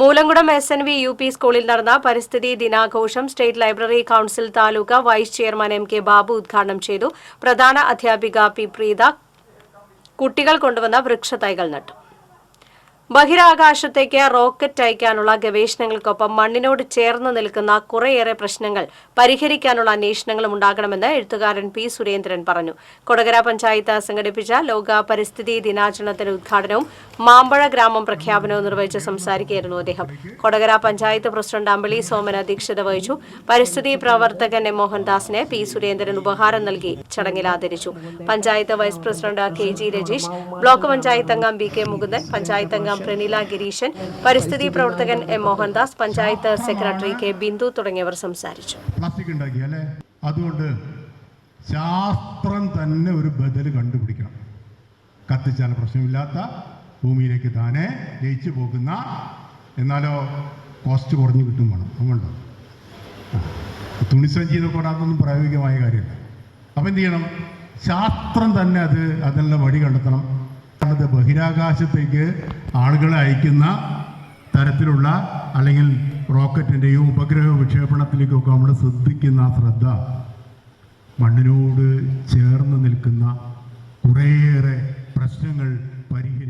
Moolamkulam S N V U P സ്കൂളിൽ നടന്ന പരിസ്ഥിതി ദിനാഘോഷം state library council taluk vice chairman M K Babu ഉദ്ഘാടനം ചെയ്തു. പ്രധാന അധ്യാപിക പി പ്രീത. കുട്ടികൾ കൊണ്ടുവന്ന വൃക്ഷതൈകൾ നട്ടു. ബഹിരാകാശത്തേക്ക് റോക്കറ്റ് അയക്കാനുള്ള ഗവേഷണങ്ങൾക്കൊപ്പം മണ്ണിനോട് ചേർന്ന് നിൽക്കുന്ന കുറേയേറെ പ്രശ്നങ്ങൾ പരിഹരിക്കാനുള്ള അന്വേഷണങ്ങളും ഉണ്ടാകണമെന്ന് എഴുത്തുകാരൻ പി സുരേന്ദ്രൻ പറഞ്ഞു. കൊടകര പഞ്ചായത്ത് സംഘടിപ്പിച്ച ലോക പരിസ്ഥിതി ദിനാചരണത്തിന്റെ ഉദ്ഘാടനവും മാമ്പഴ ഗ്രാമം പ്രഖ്യാപനവും നിർവഹിച്ച് സംസാരിക്കുകയായിരുന്നു അദ്ദേഹം. കൊടകര പഞ്ചായത്ത് പ്രസിഡന്റ് അമ്പളി സോമൻ അധ്യക്ഷത വഹിച്ചു. പരിസ്ഥിതി പ്രവർത്തകൻ എം മോഹൻദാസിനെ പി സുരേന്ദ്രൻ ഉപഹാരം നൽകി ചടങ്ങിൽ ആദരിച്ചു. Panchayat vice president K G Rajeesh block panchayat അംഗം ബി കെ മുകുന്ദൻ പഞ്ചായത്ത് അംഗം പ്രനില ഗിരീശൻ പരിസ്ഥിതി പ്രവർത്തകൻ M. Mohandas panchayat secretary K. Bindu തുടങ്ങിയവർ സംസാരിച്ചു. അതുകൊണ്ട് ശാസ്ത്രം തന്നെ ഒരു ബദൽ കണ്ടുപിടിക്കണം. കത്തിച്ചാൽ പ്രശ്നമില്ലാത്ത ഭൂമിയിലേക്ക് താനെ ലയിച്ചു പോകുന്ന എന്നാലോ കോസ്റ്റ് കുറഞ്ഞു കിട്ടും വേണം. അതുകൊണ്ടോ? തുണിസഞ്ചി എന്നൊക്കെ അതൊന്നും പ്രായോഗികമായ കാര്യമില്ല. അപ്പം എന്ത് ചെയ്യണം? ശാസ്ത്രം തന്നെ അത് അതിനുള്ള വഴി കണ്ടെത്തണം. അത് ബഹിരാകാശത്തേക്ക് ആളുകളെ അയക്കുന്ന തരത്തിലുള്ള അല്ലെങ്കിൽ റോക്കറ്റിന്റെയും ഉപഗ്രഹ വിക്ഷേപണത്തിലേക്കൊക്കെ നമ്മൾ ശ്രദ്ധിക്കുന്ന ശ്രദ്ധ മണ്ണിനോട് ചേർന്ന് നിൽക്കുന്ന കുറേയേറെ പ്രശ്നങ്ങൾ പരിഹരിക്കാൻ